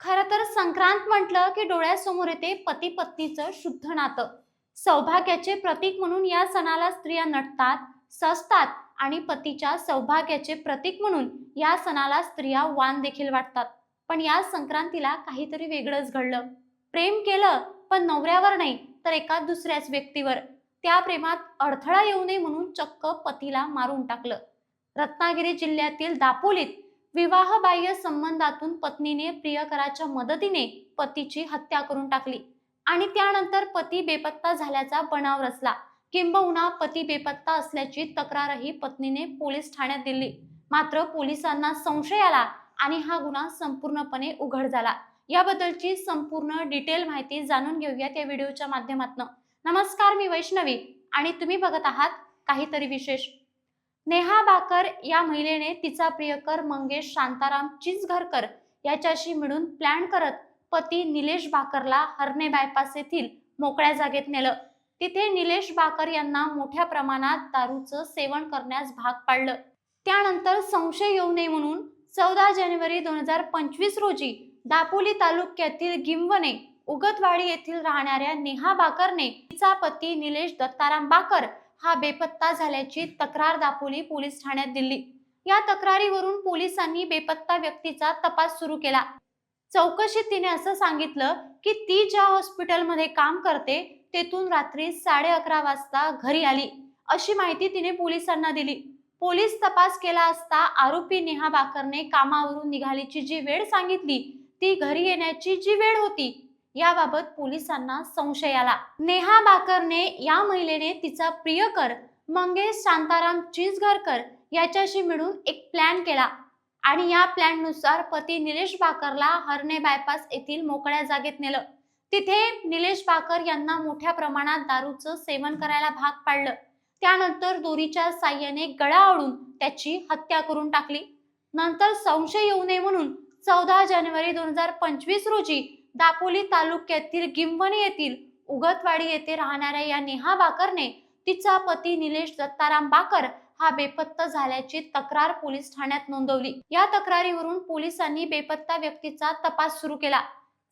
खर तर संक्रांत म्हटलं की डोळ्यासमोर येते पती पत्नीचं शुद्ध नातं. सौभाग्याचे प्रतीक म्हणून या सणाला स्त्रिया नटतात सजतात आणि पतीच्या सौभाग्याचे प्रतीक म्हणून या सणाला स्त्रिया वाण देखील वाटतात. पण या संक्रांतीला काहीतरी वेगळंच घडलं. प्रेम केलं पण नवऱ्यावर नाही तर एका दुसऱ्याच व्यक्तीवर. त्या प्रेमात अडथळा येऊ नये म्हणून चक्क पतीला मारून टाकलं. रत्नागिरी जिल्ह्यातील दापोलीत विवाहबाह्य संबंधातून पत्नीने प्रियकराच्या मदतीने पतीची हत्या करून टाकली. आणि त्यानंतर पती बेपत्ता झाल्याचा बनाव रचला. किंबहुना पती बेपत्ता असल्याची तक्रारही पत्नीने पोलीस ठाण्यात दिली. मात्र पोलिसांना संशय आला आणि हा गुन्हा संपूर्णपणे उघड झाला. याबद्दलची संपूर्ण डिटेल माहिती जाणून घेऊयात या व्हिडिओच्या माध्यमातून. नमस्कार मी वैष्णवी आणि तुम्ही बघत आहात काहीतरी विशेष. नेहा बाकर या महिलेने तिचा प्रियकर मंगेश शांताराम चिचघरकर याच्याशी मिळून प्लॅन करत पती निलेश बाकरला हरणे बायपास येथील मोकळ्या जागेत नेलं. तिथे निलेश बाकर यांना मोठ्या प्रमाणात दारूचं सेवन करण्यास भाग पाडलं. त्यानंतर संशय येऊ नये म्हणून चौदा जानेवारी दोन हजार पंचवीस रोजी दापोली तालुक्यातील गिंवणे उगतवाडी येथील राहणाऱ्या नेहा बाकरने तिचा पती निलेश दत्ताराम बाकर हा बेपत्ता झाल्याची तक्रार दापोली पोलीस ठाण्यात दिली या तक्रारीवरून पोलिसांनी बेपत्ता व्यक्तीचा तपास सुरू केला. चौकशीत तिने असं सांगितलं की ती ज्या हॉस्पिटलमध्ये काम करते तेथून रात्री साडे अकरा वाजता घरी आली. अशी माहिती तिने पोलिसांना दिली. पोलीस तपास केला असता आरोपी नेहा बाकरने कामावरून निघालीची जी वेळ सांगितली ती घरी येण्याची जी वेळ होती याबाबत पोलिसांना संशय आला. नेहा बाकरने या महिलेने तिचा प्रियकर मंगेश शांताराम चिंचघरकर याच्याशी मिळून एक प्लॅन केला. आणि या प्लॅननुसार पती निलेश बाकरला हरणे बायपास येथील मोकळ्या जागेत नेलं. तिथे निलेश बाकर यांना मोठ्या प्रमाणात दारूचं सेवन करायला भाग पाडलं. त्यानंतर दोरीच्या साह्याने गळा ओढून त्याची हत्या करून टाकली. नंतर संशय येऊ नये म्हणून चौदा जानेवारी दोन हजार पंचवीस रोजी दापोली तालुक्यातील गिंवणे येथील उगतवाडी येथे राहणाऱ्या या नेहा बाकरने तिचा पती निलेश दत्ताराम बाकर हा बेपत्ता झाल्याची तक्रार पोलीस ठाण्यात नोंदवली. या तक्रारीवरून पोलिसांनी बेपत्ता व्यक्तीचा तपास सुरू केला.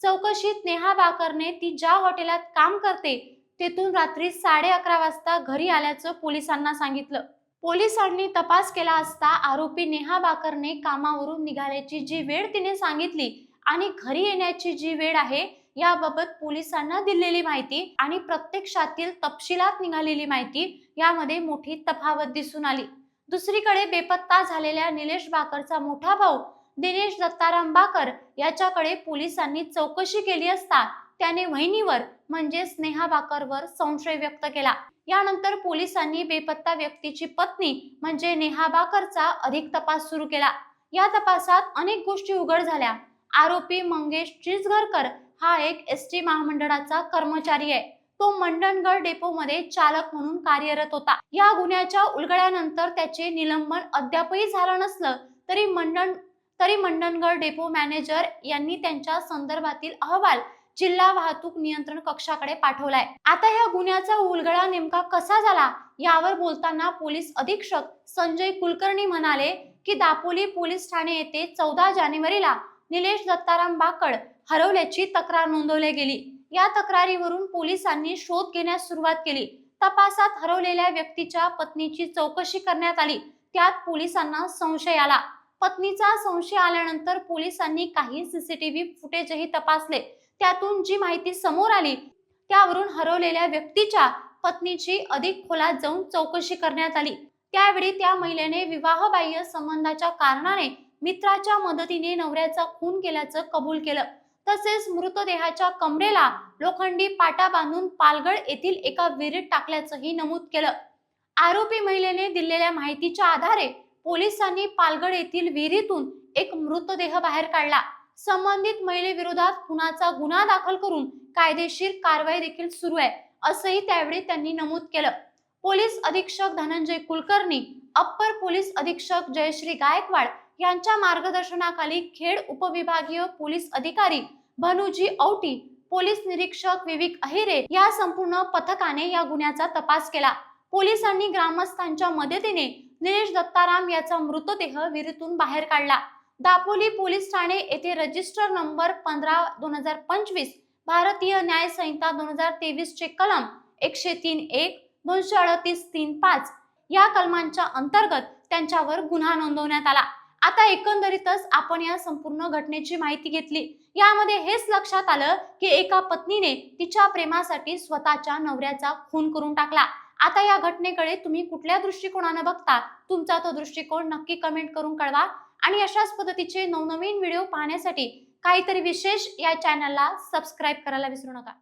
चौकशीत नेहा बाकरने ती ज्या हॉटेलात काम करते तेथून रात्री साडे अकरा वाजता घरी आल्याचं पोलिसांना सांगितलं. पोलिसांनी तपास केला असता आरोपी नेहा बाकरने कामावरून निघाल्याची जी वेळ तिने सांगितली आणि घरी येण्याची जी वेळ आहे याबाबत पोलिसांना दिलेली माहिती आणि प्रत्यक्षातील तपशिलात निघालेली माहिती यामध्ये मोठी तफावत दिसून आली. दुसरीकडे बेपत्ता झालेल्या निलेश बाकरचा मोठा भाऊ दिनेश दत्ताराम बाकर याच्याकडे पोलिसांनी चौकशी केली असता त्याने वहिनीवर म्हणजे स्नेहा बाकरवर संशय व्यक्त केला. यानंतर पोलिसांनी बेपत्ता व्यक्तीची पत्नी म्हणजे नेहा बाकरचा अधिक तपास सुरू केला. या तपासात अनेक गोष्टी उघड झाल्या. आरोपी मंगेश चिजगरकर हा एक एस टी महामंडळाचा कर्मचारी आहे. तो मंडणगड डेपोमध्ये चालक म्हणून कार्यरत होता. या गुन्ह्याच्या उलगड्यानंतर त्याचे निलंबन अद्यापही झालं नसलं तरी मंडण तरी मंडणगड डेपो मॅनेजर यांनी त्यांच्या संदर्भातील अहवाल जिल्हा वाहतूक नियंत्रण कक्षाकडे पाठवलाय. आता या गुन्ह्याचा उलगडा नेमका कसा झाला यावर बोलताना पोलीस अधीक्षक संजय कुलकर्णी म्हणाले की दापोली पोलीस ठाणे येथे चौदा जानेवारीला निलेश दत्ताराम बाकड हरवल्याची तक्रार नोंदवली गेली. या तक्रारीवरून पोलिसांनी शोध घेण्यास सुरुवात केली. तपासात हरवलेल्या व्यक्तीच्या पत्नीची चौकशी करण्यात आली. त्यात पोलिसांना संशय आला. पत्नीचा संशय आल्यानंतर पोलिसांनी काही सीसीटीव्ही फुटेजही तपासले. त्यातून जी माहिती समोर आली त्यावरून हरवलेल्या व्यक्तीच्या पत्नीची अधिक खोलात जाऊन चौकशी करण्यात आली. त्यावेळी त्या महिलेने विवाहबाह्य संबंधाच्या कारणाने मित्राच्या मदतीने नवऱ्याचा खून केल्याचं कबूल केलं. तसेच मृतदेहाच्या कमरेला लोखंडी पाटा बांधून पालगड येथील एका विहिरीत टाकल्याचंही नमूद केलं. आरोपी महिलेने दिलेल्या माहितीच्या आधारे पोलिसांनी पालगड येथील विहिरीतून एक मृतदेह बाहेर काढला. संबंधित महिलेविरोधात खुनाचा गुन्हा दाखल करून कायदेशीर कारवाई देखील सुरू आहे असंही त्यावेळी त्यांनी नमूद केलं. पोलीस अधीक्षक धनंजय कुलकर्णी अप्पर पोलीस अधीक्षक जयश्री गायकवाड यांच्या मार्गदर्शनाखाली खेड उपविभागीय पोलीस अधिकारी भनुजी औटी पोलीस निरीक्षक विविक अहिरे या संपूर्ण पथकाने या गुन्ह्याचा तपास केला. पोलिसांनी ग्रामस्थांच्या मदतीने निलेश दत्ताराम याचा मृतदेह विहिरीतून बाहेर काढला. दापोली पोलीस ठाणे येथे रजिस्टर नंबर पंधरा दोन हजार पंचवीस भारतीय न्याय संहिता दोन हजार तेवीस चे कलम एकशे तीन एक दोनशे अडतीस तीन पाच या कलमांच्या अंतर्गत त्यांच्यावर गुन्हा नोंदवण्यात आला. आता एकंदरीतच आपण या संपूर्ण घटनेची माहिती घेतली. यामध्ये हेच लक्षात आलं की एका पत्नीने तिच्या प्रेमासाठी स्वतःच्या नवऱ्याचा खून करून टाकला. आता या घटनेकडे तुम्ही कुठल्या दृष्टिकोनानं बघता? तुमचा तो दृष्टिकोन नक्की कमेंट करून कळवा. आणि अशाच पद्धतीचे नवनवीन व्हिडिओ पाहण्यासाठी काहीतरी विशेष या चॅनलला सबस्क्राईब करायला विसरू नका.